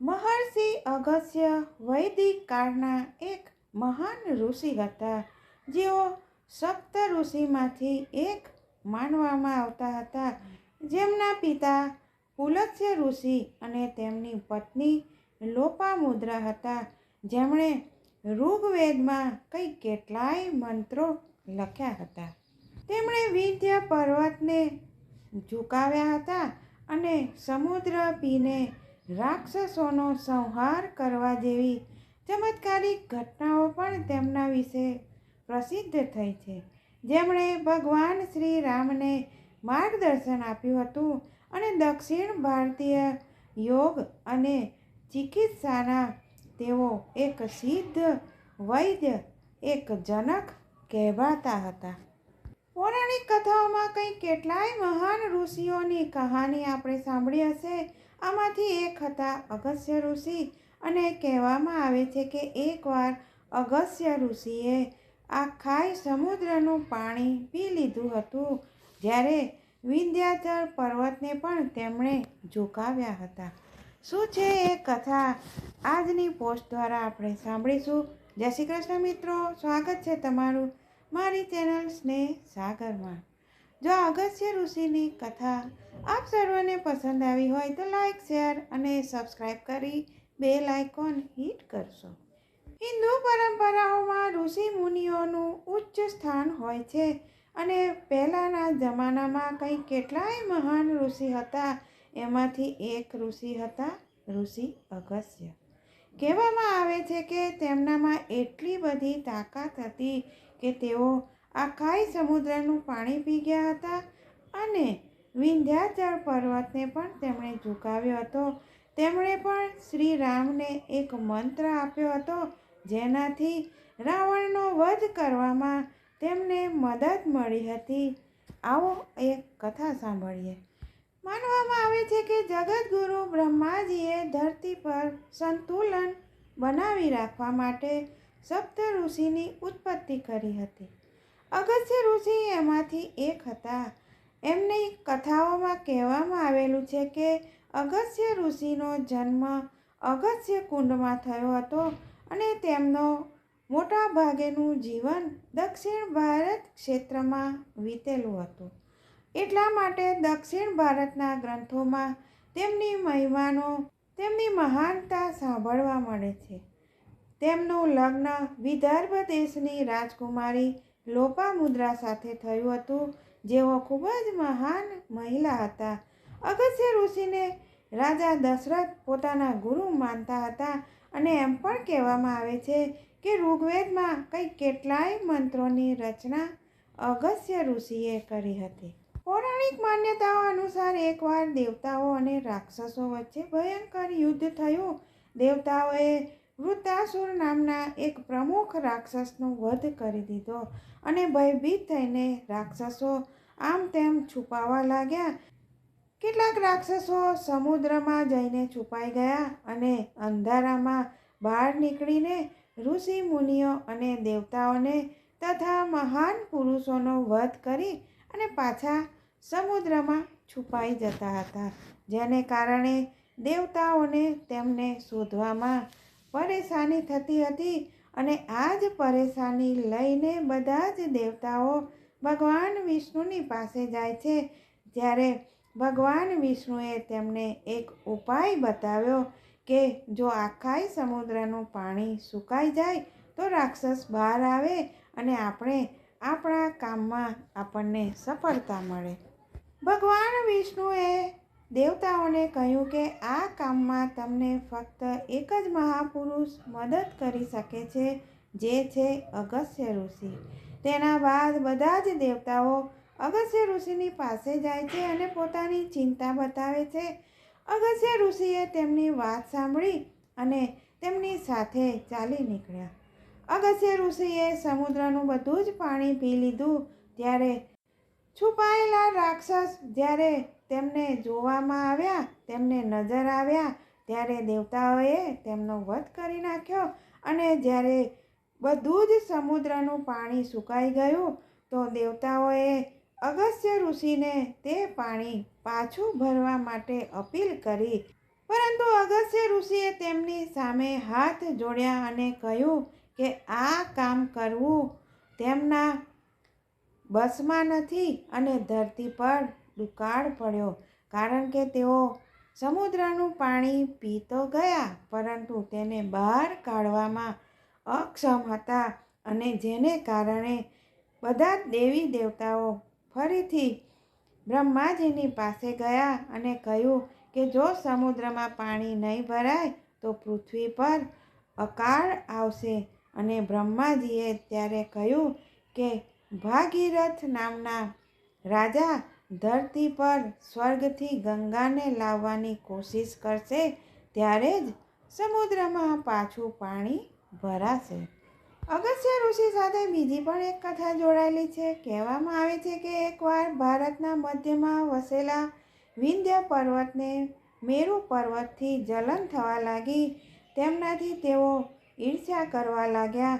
મહર્ષિ અગસ્ય વૈદિક કાળના એક મહાન ઋષિ હતા. જેઓ સપ્ત ઋષિમાંથી એક માનવામાં આવતા હતા. જેમના પિતા પુલત્સ્ય ઋષિ અને તેમની પત્ની લોપામુદ્રા હતા. જેમણે ઋગ્વેદમાં કંઈ કેટલાય મંત્રો લખ્યા હતા. તેમણે વિંધ્ય પર્વતને ઝુકાવ્યા હતા અને સમુદ્ર પીને રાક્ષસોનો સંહાર કરવા જેવી ચમત્કારિક ઘટનાઓ પણ તેમના વિશે પ્રસિદ્ધ થઈ છે. જેમણે ભગવાન શ્રી રામને માર્ગદર્શન આપ્યું હતું અને દક્ષિણ ભારતીય યોગ અને ચિકિત્સાના તેઓ એક સિદ્ધ વૈદ્ય, એક જનક કહેવાતા હતા. પૌરાણિક કથાઓમાં કંઈ કેટલાય મહાન ઋષિઓની કહાની આપણે સાંભળી હશે? આમાંથી એક હતા અગસ્ય ઋષિ અને કહેવામાં આવે છે કે એકવાર અગસ્ય ઋષિએ આખાય સમુદ્રનું પાણી પી લીધું હતું, જ્યારે વિંધ્યાચળ પર્વતને પણ તેમણે ઝુકાવ્યા હતા. શું છે એ કથા? આજની પોસ્ટ દ્વારા આપણે સાંભળીશું. જય શ્રી કૃષ્ણ મિત્રો, સ્વાગત છે તમારું. મારી ચેનલ સ્નેહ સાગરમાં. જો અગસ્ત્ય ઋષિની કથા આપ સર્વને પસંદ આવી હોય તો લાઈક, શેર અને સબસ્ક્રાઈબ કરી બે લાઇકોન હિટ કરશો. હિન્દુ પરંપરાઓમાં ઋષિ મુનિઓનું ઉચ્ચ સ્થાન હોય છે અને પહેલાંના જમાનામાં કંઈ કેટલાય મહાન ઋષિ હતા, એમાંથી એક ઋષિ હતા ઋષિ અગસ્ત્ય. કહેવામાં આવે છે કે તેમનામાં એટલી બધી તાકાત હતી કે તેઓ આખાય સમુદ્રનું પાણી પી ગયા હતા અને વિંધ્યાચળ પર્વતને પણ તેમણે ઝુકાવ્યો હતો. તેમણે પણ શ્રી રામને એક મંત્ર આપ્યો હતો, જેનાથી રાવણનો વધ કરવામાં તેમને મદદ મળી હતી. આવો એક કથા સાંભળીએ. માનવામાં આવે છે કે જગતગુરુ બ્રહ્માજીએ ધરતી પર સંતુલન બનાવી રાખવા માટે સપ્ત ઋષિની ઉત્પત્તિ કરી હતી. અગસ્ત્ય ઋષિ એમાંથી એક હતા. એમની કથાઓમાં કહેવામાં આવેલું છે કે અગસ્ત્ય ઋષિનો જન્મ અગસ્ત્ય કુંડમાં થયો હતો અને તેમનો મોટા ભાગેનું જીવન દક્ષિણ ભારત ક્ષેત્રમાં વીતેલું હતું. એટલા માટે દક્ષિણ ભારતના ગ્રંથોમાં તેમની મહિમાનો, તેમની મહાનતા સાંભળવા મળે છે. તેમનું લગ્ન વિદર્ભ દેશની રાજકુમારી લોપામુદ્રા સાથે થયું હતું. જેઓ ખૂબ જ મહાન મહિલા હતા. અગસ્ત્ય ઋષિને રાજા દશરથ પોતાના ગુરુ માનતા હતા અને એમ પણ કહેવામાં આવે છે કે ઋગ્વેદમાં કંઈ કેટલાય મંત્રોની રચના અગસ્ત્ય ઋષિએ કરી હતી. પૌરાણિક માન્યતાઓ અનુસાર એકવાર દેવતાઓ અને રાક્ષસો વચ્ચે ભયંકર યુદ્ધ થયું. દેવતાઓએ વૃત્તાસુર નામના એક પ્રમુખ રાક્ષસનો વધ કરી દીધો અને ભયભીત થઈને રાક્ષસો આમ તેમ છુપાવા લાગ્યા. કેટલાક રાક્ષસો સમુદ્રમાં જઈને છુપાઈ ગયા અને અંધારામાં બહાર નીકળીને ઋષિ મુનિઓ અને દેવતાઓને તથા મહાન પુરુષોનો વધ કરી અને પાછા સમુદ્રમાં છુપાઈ જતા હતા, જેને કારણે દેવતાઓને તેમને શોધવામાં પરેશાની થતી હતી અને આ જ પરેશાની લઈને બધા જ દેવતાઓ ભગવાન વિષ્ણુની પાસે જાય છે. જ્યારે ભગવાન વિષ્ણુએ તેમને એક ઉપાય બતાવ્યો કે જો આખાય સમુદ્રનું પાણી સુકાઈ જાય તો રાક્ષસ બહાર આવે અને આપણે આપણા કામમાં આપણને સફળતા મળે. ભગવાન વિષ્ણુએ દેવતાઓને કહ્યું કે આ કામમાં તમને ફક્ત એક જ મહાપુરુષ મદદ કરી શકે છે, જે છે અગસ્ય ઋષિ. તેના બાદ બધા જ દેવતાઓ અગસ્ય ઋષિની પાસે જાય છે અને પોતાની ચિંતા બતાવે છે. અગસ્ય ઋષિએ તેમની વાત સાંભળી અને તેમની સાથે ચાલી નીકળ્યા. અગસ્ય ઋષિએ સમુદ્રનું બધું જ પાણી પી લીધું, ત્યારે છુપાયેલા રાક્ષસ જ્યારે તેમને જોવામાં આવ્યા, તેમને નજર આવ્યા, ત્યારે દેવતાઓએ તેમનો વધ કરી નાખ્યો અને જ્યારે બધું જ સમુદ્રનું પાણી સુકાઈ ગયું, તો દેવતાઓએ અગસ્ત્ય ઋષિને તે પાણી પાછું ભરવા માટે અપીલ કરી. પરંતુ અગસ્ત્ય ઋષિએ તેમની સામે હાથ જોડ્યા અને કહ્યું કે આ કામ કરવું તેમના બસમાં નથી અને ધરતી પર દુકાળ પડ્યો. કારણ કે તેઓ સમુદ્રનું પાણી પી તો ગયા, પરંતુ તેને બહાર કાઢવામાં અક્ષમ હતા અને જેને કારણે બધા દેવી દેવતાઓ ફરીથી બ્રહ્માજીની પાસે ગયા અને કહ્યું કે જો સમુદ્રમાં પાણી નહીં ભરાય, તો પૃથ્વી પર અકાળ આવશે. અને બ્રહ્માજીએ ત્યારે કહ્યું કે ભાગીરથ નામના રાજા ધરતી પર સ્વર્ગથી ગંગાને લાવવાની કોશિશ કરશે, ત્યારે જ સમુદ્રમાં પાછું પાણી ભરાશે. અગસ્ત્ય ઋષિ સાથે બીજી પણ એક કથા જોડાયેલી છે. કહેવામાં આવે છે કે એકવાર ભારતના મધ્યમાં વસેલા વિંધ્ય પર્વતને મેરુ પર્વતથી જલન થવા લાગી, તેમનાથી તેઓ ઈર્ષ્યા કરવા લાગ્યા.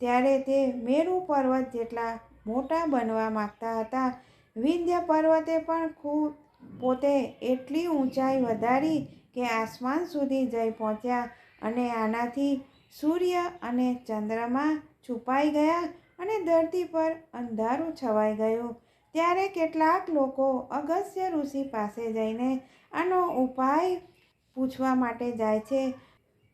ત્યારે તે મેરુ પર્વત જેટલા મોટા બનવા માગતા હતા વિંધ્ય પર્વતે પણ ખૂબ પોતે એટલી ઊંચાઈ વધારી કે આસમાન સુધી જઈ પહોંચ્યા અને આનાથી સૂર્ય અને ચંદ્રમાં છુપાઈ ગયા અને ધરતી પર અંધારું છવાઈ ગયું. ત્યારે કેટલાક લોકો અગસ્ત્ય ઋષિ પાસે જઈને આનો ઉપાય પૂછવા માટે જાય છે.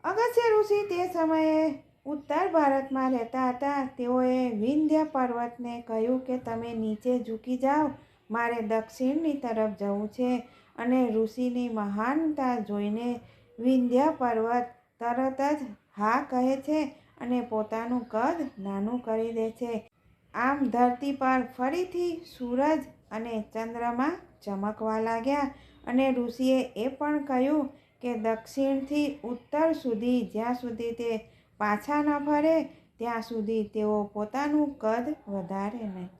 અગસ્ત્ય ઋષિ તે સમયે ઉત્તર ભારતમાં રહેતા હતા, તેઓએ વિંધ્ય પર્વતને કહ્યું કે, તમે નીચે ઝૂકી જાઓ, મારે દક્ષિણની તરફ જવું છે. અને ઋષિની મહાનતા જોઈને વિંધ્ય પર્વત તરત જ હા કહે છે અને પોતાનું કદ નાનું કરી દે છે. આમ ધરતી પર ફરીથી સૂરજ અને ચંદ્રમા ચમકવા લાગ્યા અને ઋષિએ એ પણ કહ્યું કે, દક્ષિણથી ઉત્તર સુધી, જ્યાં સુધી તે પાછા ન ફરે, ત્યાં સુધી તેઓ પોતાનું કદ વધારે નહીં.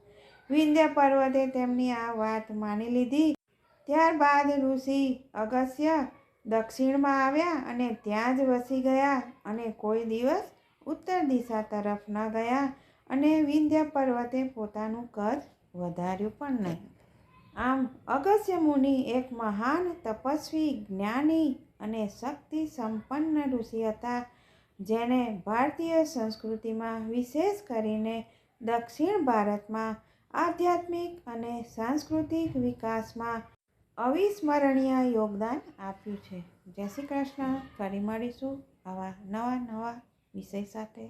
વિંધ્ય પર્વતે તેમની આ વાત માની લીધી. ત્યારબાદ ઋષિ અગસ્ય દક્ષિણમાં આવ્યા અને ત્યાં જ વસી ગયા અને કોઈ દિવસ ઉત્તર દિશા તરફ ન ગયા અને વિંધ્ય પર્વતે પોતાનું કદ વધાર્યું પણ નહીં. આમ અગસ્ય મુનિ એક મહાન તપસ્વી, જ્ઞાની અને શક્તિ સંપન્ન ઋષિ હતા. જેણે ભારતીય સંસ્કૃતિમાં વિશેષ કરીને દક્ષિણ ભારતમાં આધ્યાત્મિક અને સાંસ્કૃતિક વિકાસમાં અવિસ્મરણીય યોગદાન આપ્યું છે. જય શ્રી કૃષ્ણ. ફરી મળીશું આવા નવા નવા વિષય સાથે.